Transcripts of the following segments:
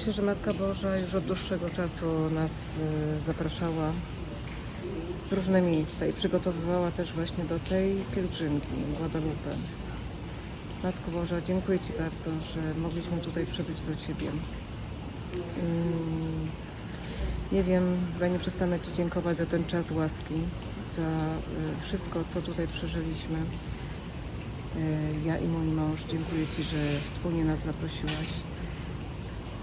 Myślę, że Matka Boża już od dłuższego czasu nas e, zapraszała w różne miejsca i przygotowywała też właśnie do tej pielgrzymki Guadalupe. Matko Boża, dziękuję Ci bardzo, że mogliśmy tutaj przybyć do Ciebie. Mm, Nie wiem, chyba nie przestanę Ci dziękować za ten czas łaski, za y, wszystko, co tutaj przeżyliśmy. Y, Ja i mój mąż, dziękuję Ci, że wspólnie nas zaprosiłaś.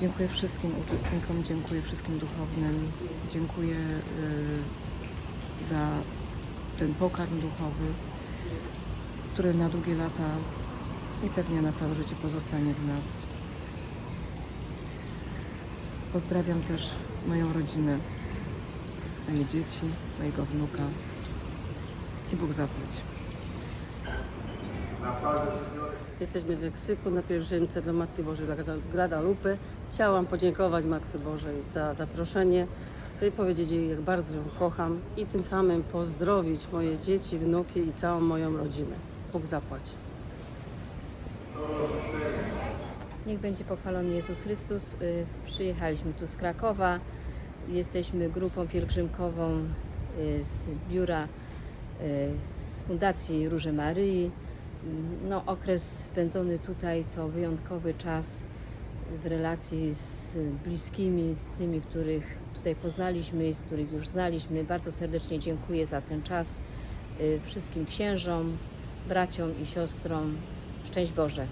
Dziękuję wszystkim uczestnikom, dziękuję wszystkim duchownym, dziękuję y, za ten pokarm duchowy, który na długie lata i pewnie na całe życie pozostanie w nas. Pozdrawiam też moją rodzinę, moje dzieci, mojego wnuka i Bóg zapłać. Jesteśmy w Meksyku na pielgrzymce do Matki Bożej dla. Chciałam podziękować Matce Bożej za zaproszenie powiedzieć jej, jak bardzo ją kocham i tym samym pozdrowić moje dzieci, wnuki i całą moją rodzinę. Bóg zapłać. Niech będzie pochwalony Jezus Chrystus. Y, Przyjechaliśmy tu z Krakowa. Jesteśmy grupą pielgrzymkową y, z biura y, z Fundacji Róży Maryi. Mm, No, okres spędzony tutaj to wyjątkowy czas w relacji z bliskimi, z tymi, których tutaj poznaliśmy i z których już znaliśmy. Bardzo serdecznie dziękuję za ten czas y, wszystkim księżom, braciom i siostrom. Szczęść Boże!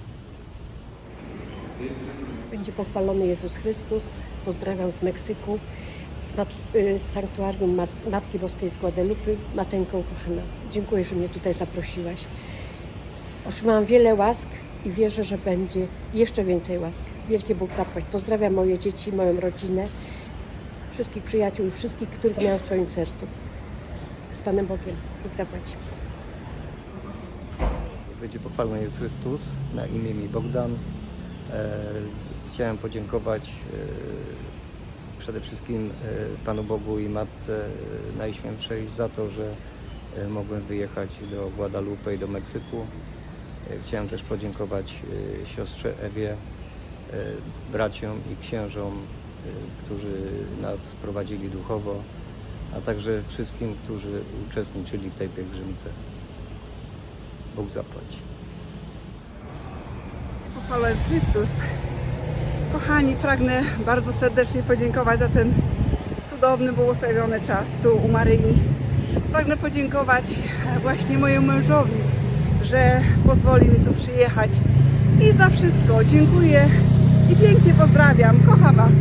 Będzie pochwalony Jezus Chrystus. Pozdrawiam z Meksyku, z, mat, y, z sanktuarium Mas- Matki Boskiej z Guadalupe, Mateńką kochana. Dziękuję, że mnie tutaj zaprosiłaś. Otrzymałam wiele łask i wierzę, że będzie jeszcze więcej łask. Wielki Bóg zapłać. Pozdrawiam moje dzieci, moją rodzinę, wszystkich przyjaciół i wszystkich, których miałam w swoim sercu. Z Panem Bogiem. Bóg zapłać. Będzie pochwalony Jezus Chrystus, na imię mi Bogdan. E, Chciałem podziękować e, przede wszystkim e, Panu Bogu i Matce Najświętszej za to, że mogłem wyjechać do Guadalupe i do Meksyku. E, Chciałem też podziękować e, siostrze Ewie, e, braciom i księżom, którzy nas prowadzili duchowo, a także wszystkim, którzy uczestniczyli w tej pielgrzymce. Bóg zapłać. Pochwała jest Chrystus. Kochani, pragnę bardzo serdecznie podziękować za ten cudowny, błogosławiony czas tu u Maryi. Pragnę podziękować właśnie mojemu mężowi, że pozwoli mi tu przyjechać. I za wszystko dziękuję i pięknie pozdrawiam. Kocham Was.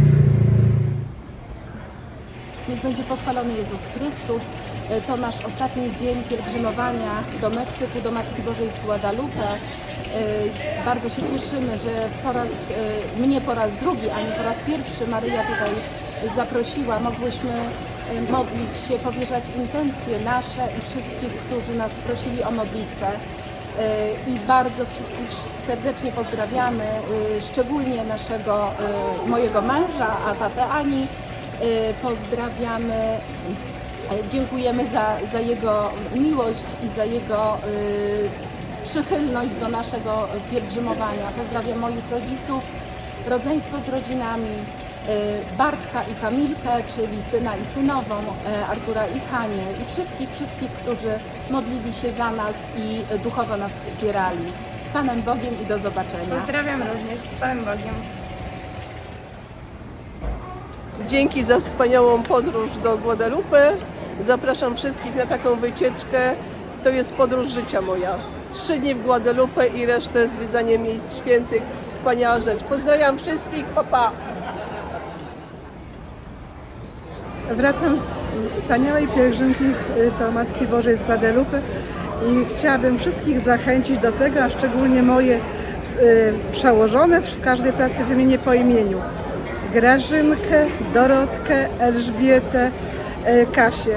Niech będzie pochwalony Jezus Chrystus. E, To nasz ostatni dzień pielgrzymowania do Meksyku, do Matki Bożej z Guadalupe. E, Bardzo się cieszymy, że po raz, e, mnie po raz drugi, a nie po raz pierwszy Maryja tutaj zaprosiła. Mogłyśmy modlić się, powierzać intencje nasze i wszystkich, którzy nas prosili o modlitwę. E, I bardzo wszystkich serdecznie pozdrawiamy, e, szczególnie naszego, e, mojego męża, a tatę Ani. Pozdrawiamy, dziękujemy za, za jego miłość i za jego przychylność do naszego pielgrzymowania. Pozdrawiam moich rodziców, rodzeństwo z rodzinami, Bartka i Kamilkę, czyli syna i synową, e, Artura i Hanie i wszystkich, wszystkich, którzy modlili się za nas i duchowo nas wspierali. Z Panem Bogiem i do zobaczenia. Pozdrawiam również z Panem Bogiem. Dzięki za wspaniałą podróż do Guadalupe. Zapraszam wszystkich na taką wycieczkę. To jest podróż życia moja. Trzy dni w Guadalupe i resztę zwiedzanie miejsc świętych. Wspaniała rzecz. Pozdrawiam wszystkich. Pa, pa. Wracam z wspaniałej pielgrzymki y, do Matki Bożej z Guadalupe i chciałabym wszystkich zachęcić do tego, a szczególnie moje y, przełożone z każdej pracy wymienię po imieniu. Grażynkę, Dorotkę, Elżbietę, y, Kasię.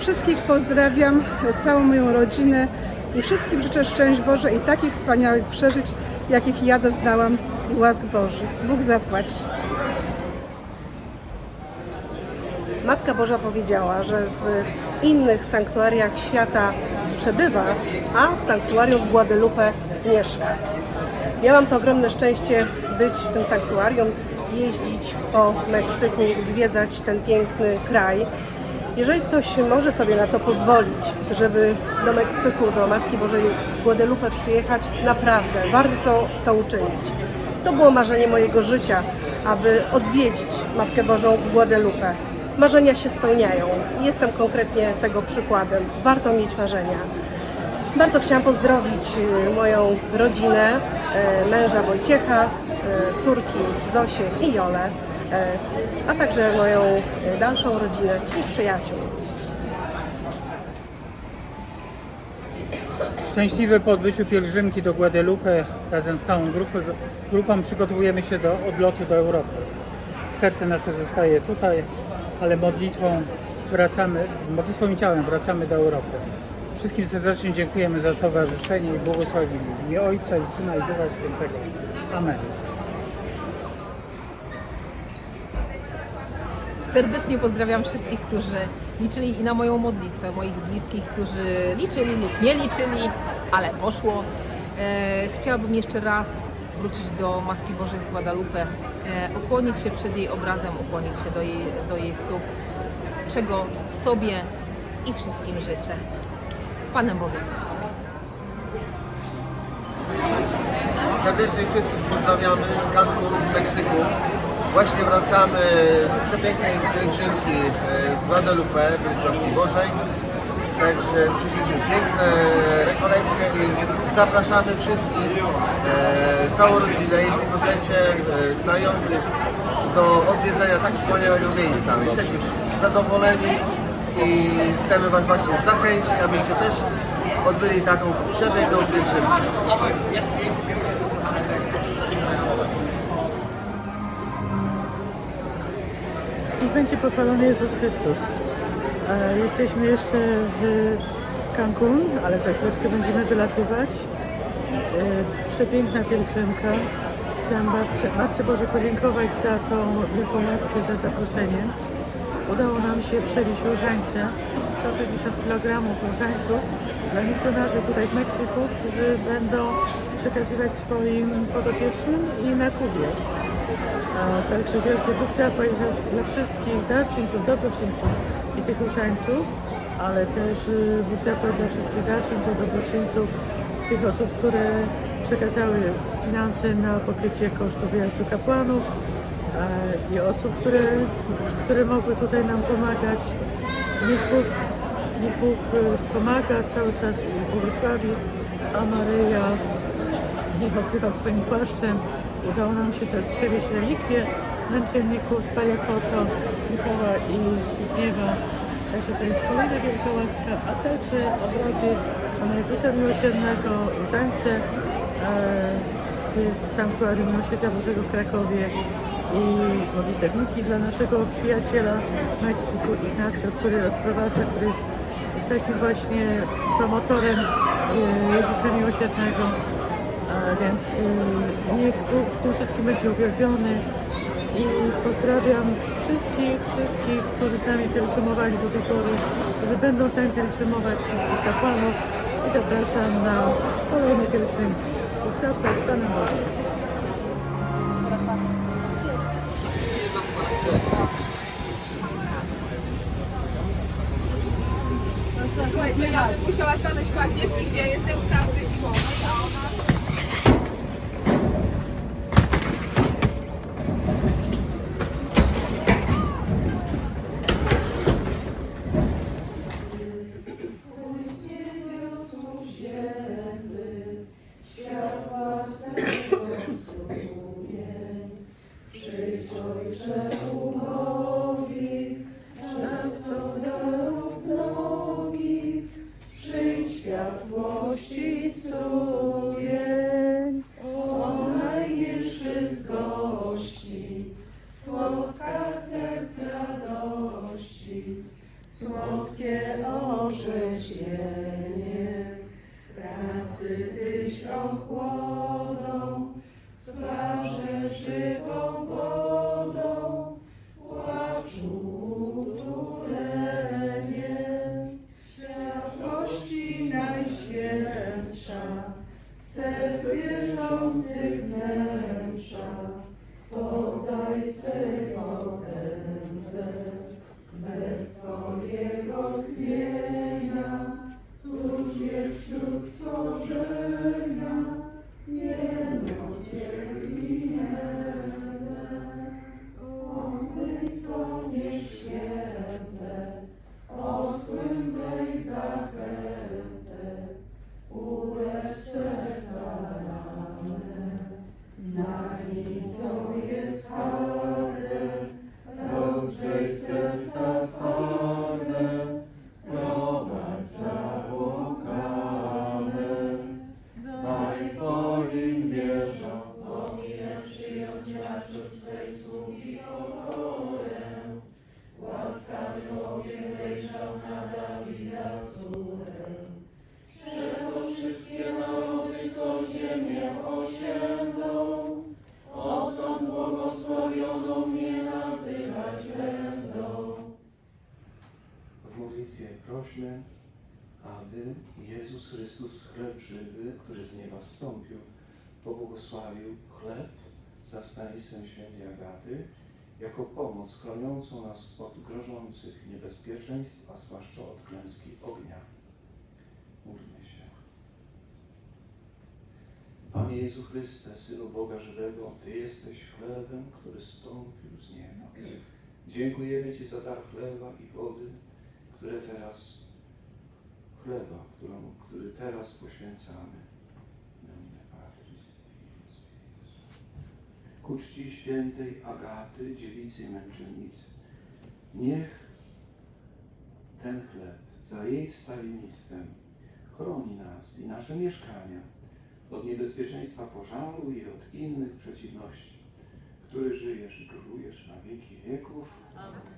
Wszystkich pozdrawiam, y, całą moją rodzinę i wszystkim życzę szczęść Boże i takich wspaniałych przeżyć, jakich ja doznałam i łask Bożych. Bóg zapłać. Matka Boża powiedziała, że w innych sanktuariach świata przebywa, a w sanktuarium w Guadalupe mieszka. Miałam to ogromne szczęście być w tym sanktuarium jeździć po Meksyku, zwiedzać ten piękny kraj. Jeżeli ktoś może sobie na to pozwolić, żeby do Meksyku, do Matki Bożej z Guadalupe przyjechać, naprawdę warto to uczynić. To było marzenie mojego życia, aby odwiedzić Matkę Bożą z Guadalupe. Marzenia się spełniają. Jestem konkretnie tego przykładem. Warto mieć marzenia. Bardzo chciałam pozdrowić y, moją rodzinę, y, męża Wojciecha, y, córki Zosię i Jolę, a także moją dalszą rodzinę i przyjaciół. Szczęśliwe po odbyciu pielgrzymki do Guadalupe razem z całą grupą, grupą przygotowujemy się do odlotu do Europy. Serce nasze zostaje tutaj, ale modlitwą wracamy, modlitwą i ciałem wracamy do Europy. Wszystkim serdecznie dziękujemy za towarzyszenie i błogosławimy w imię Ojca i Syna i Ducha Świętego. Amen. Serdecznie pozdrawiam wszystkich, którzy liczyli i na moją modlitwę, moich bliskich, którzy liczyli lub nie liczyli, ale poszło. E, chciałabym jeszcze raz wrócić do Matki Bożej z Guadalupe, e, ukłonić się przed jej obrazem, ukłonić się do jej, do jej stóp, czego sobie i wszystkim życzę. Z Panem Bogiem. Serdecznie wszystkich pozdrawiamy z Cancun, z Meksyku. Właśnie wracamy z przepięknej pielgrzymki e, z Guadalupe, Matki Bożej. Także przyszliśmy piękne rekolekcje i zapraszamy wszystkich, e, całą rodzinę, jeśli możecie, e, znajomych, do odwiedzenia tak wspaniałego miejsca. Jesteśmy zadowoleni i chcemy Was właśnie zachęcić, abyście też odbyli taką przepiękną pielgrzymkę. Niech będzie pochwalony Jezus Chrystus. E, Jesteśmy jeszcze w Cancun, ale za chwileczkę będziemy wylatywać. E, Przepiękna pielgrzymka. Chciałam Matce, Matce Boże podziękować za tą wielką łaskę, za zaproszenie. Udało nam się przewieźć różańce, 160 kg różańców dla misjonarzy tutaj w Meksyku, którzy będą przekazywać swoim podopiecznym i na Kubie. A także wielkie Bóg zapłać za, dla wszystkich darczyńców, dobroczyńców tych różańców, ale też y, Bóg zapłać dla wszystkich darczyńców, dobroczyńców, tych osób, które przekazały finanse na pokrycie kosztów wyjazdu kapłanów e, i osób, które, które mogły tutaj nam pomagać. Niech Bóg, niech Bóg y, wspomaga cały czas i błogosławi, a Maryja niech okrywa swoim płaszczem. Udało nam się też przewieźć relikwie męczenników z Palefoto, Michała i Zbigniewa. Także to jest kolejna wielka łaska, a także obrazy Pana Jezusa Miłosiernego, różańce e, z Sanktuarium Miłosierdzia Bożego w Krakowie i modlitewniki dla naszego przyjaciela w Meksyku Ignacio, który rozprowadza, który jest takim właśnie promotorem e, Jezusa Miłosiernego. A więc y, niech Bóg w tym wszystkim będzie uwielbiony i pozdrawiam wszystkich, wszystkich, którzy z nami pielgrzymowali do tej pory, którzy będą z nami pielgrzymować, wszystkich kapłanów i zapraszam na kolejne pielgrzymki. Zapłać z Panem Bogiem. Musiała stanąć po gdzie jestem drżących wnętrza, oddaj swe potędze, bez swojego chmienia, cóż jest wśród stworzenia, jedno cię i jedzę, omyj co nieświęte, o swym plej zachętę, None is glorious, prośmy, aby Jezus Chrystus, chleb żywy, który z nieba zstąpił, pobłogosławił chleb za wstaństwem świętej Agaty, jako pomoc chroniącą nas od grożących niebezpieczeństw, a zwłaszcza od klęski ognia. Módlmy się. Panie Jezu Chryste, Synu Boga żywego, Ty jesteś chlebem, który stąpił z nieba. Dziękujemy Ci za dar chleba i wody, które teraz, chleba, którą, który teraz poświęcamy. Nomine Patris. Ku czci świętej Agaty, dziewicy i męczennicy. Niech ten chleb za jej wstawiennictwem chroni nas i nasze mieszkania od niebezpieczeństwa pożaru i od innych przeciwności, który żyjesz i królujesz na wieki wieków. Amen.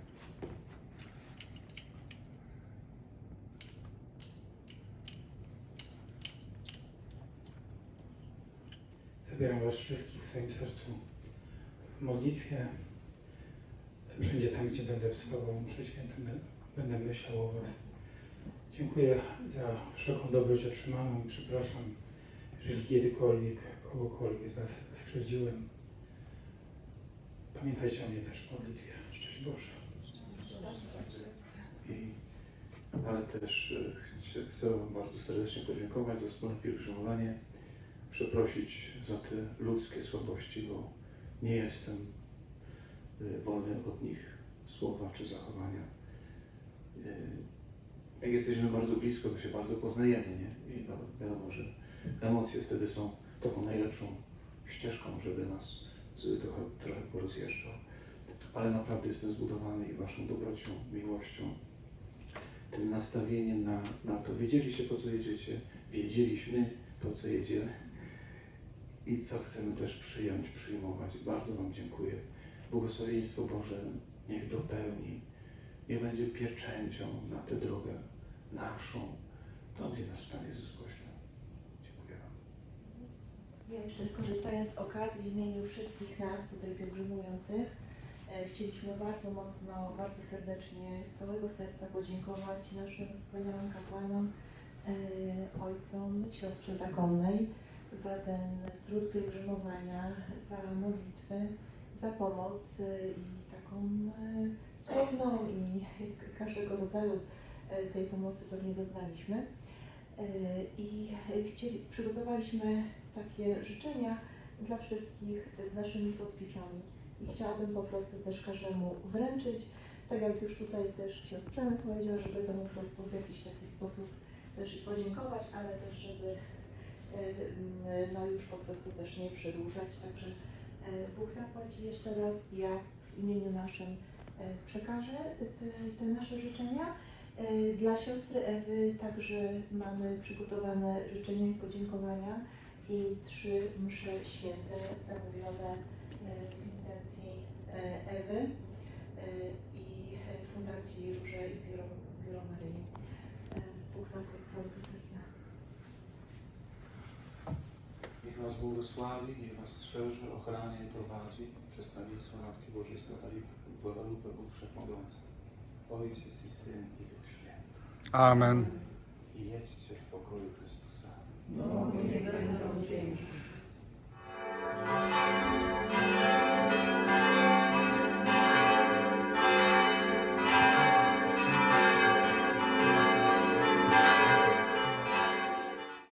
Zabieram Was wszystkich w swoim sercu w modlitwie. Wszędzie tam, gdzie będę wstawał mszy świętym, będę myślał o Was. Dziękuję za wszelką dobroć otrzymaną i przepraszam, jeżeli kiedykolwiek, kogokolwiek z Was skrzywdziłem. Pamiętajcie o mnie też w modlitwie. Szczęść Boże. I, ale też e, chcę, bardzo serdecznie podziękować za wspólne pielgrzymowanie, przeprosić za te ludzkie słabości, bo nie jestem e, wolny od nich słowa czy zachowania. E, Jak jesteśmy bardzo blisko, to się bardzo poznajemy, nie? I no, wiadomo, że emocje wtedy są taką najlepszą ścieżką, żeby nas trochę, trochę porozjeżdżał. Ale naprawdę jestem zbudowany i Waszą dobrocią, miłością, tym nastawieniem na, na to. Wiedzieliście, po co jedziecie, wiedzieliśmy, po co jedziemy i co chcemy też przyjąć, przyjmować. Bardzo Wam dziękuję. Błogosławieństwo Boże niech dopełni, niech będzie pieczęcią na tę drogę naszą, tam gdzie nas Pan Jezus pośle. Dziękuję Wam. Ja jeszcze korzystając z okazji w imieniu wszystkich nas tutaj pielgrzymujących, e, chcieliśmy bardzo mocno, bardzo serdecznie, z całego serca podziękować naszym wspaniałym kapłanom, e, ojcom, siostrze zakonnej za ten trud pielgrzymowania, za modlitwy, za pomoc e, i taką e, słowną i każdego rodzaju e, tej pomocy pewnie doznaliśmy. I chcieli, przygotowaliśmy takie życzenia dla wszystkich z naszymi podpisami. I chciałabym po prostu też każdemu wręczyć, tak jak już tutaj też ksiądz powiedział, żeby to po prostu w jakiś taki sposób też i podziękować, ale też żeby no już po prostu też nie przedłużać. Także e, Bóg zapłaci jeszcze raz. Ja w imieniu naszym e, przekażę te, te nasze życzenia. E, Dla siostry Ewy także mamy przygotowane życzenia i podziękowania i trzy msze święte zamówione w intencji Ewy i Fundacji Róże i Biuro, Biuro Maryi. Bóg zapłać z Niech Was błogosławi, niech Was strzeże, ochrania i prowadzi przez tajemnictwo Matki Bożej Guadalupe Bóg Wszechmogący, Ojciec i Syn i Duch Święty. Amen. I jedźcie w pokoju Chrystusa. Bogu niech będą dzięki.